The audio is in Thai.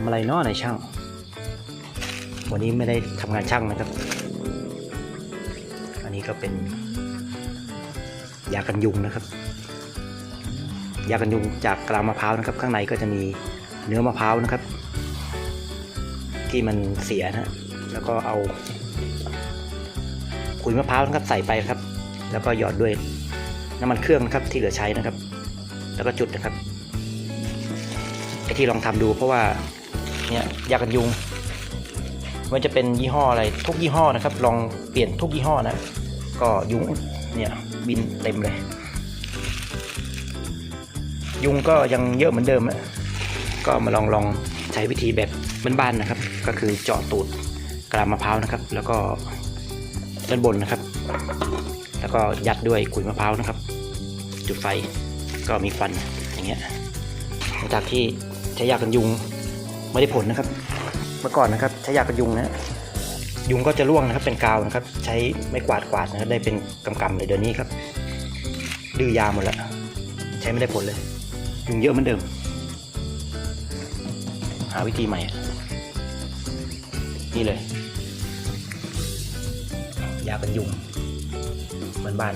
ำอะไรเนาะในช่าง วันนี้ไม่ได้ทำงานช่างนะครับ อันนี้ก็เป็นยากันยุงนะครับ ยากันยุงจากกลางมะพร้าวนะครับ ข้างในก็จะมีเนื้อมะพร้าวนะครับ ที่มันเสียนะแล้วก็เอาขุยมะพร้าวนะครับใส่ไปครับ แล้วก็หยอดด้วยน้ำมันเครื่องนะครับที่เหลือใช้นะครับ แล้วก็จุดนะครับไอที่ลองทำดูเพราะว่า เนี่ยยากันยุงมันจะเป็นยี่ห้ออะไรทุกยี่ห้อนะครับ ลองเปลี่ยนทุกยี่ห้อนะ ก็ยุงเนี่ยบินเต็มเลย ยุงก็ยังเยอะเหมือนเดิมอะก็มาลองลองใช้วิธีแบบบ้านๆนะครับ ก็คือเจาะตูดกลามมะพร้าวนะครับ แล้วก็ด้านบนนะครับ แล้วก็ยัดด้วยขุยมะพร้าวนะครับ จุดไฟก็มีควันอย่างเงี้ยหลังจากที่ใช้ยากันยุง ไม่ได้ผลนะครับ เมื่อก่อนนะครับใช้ยากันยุงนะยุงก็จะร่วงนะครับเป็นกาวนะครับ ใช้ไม้กวาดกวาดนะครับได้เป็นกำกำๆเลยเดี๋ยวนี้ครับ ดื้อยาหมดแล้วใช้ไม่ได้ผลเลย ยุงเยอะเหมือนเดิม หาวิธีใหม่อะนี่เลย ยากันยุงเหมือนบ้าน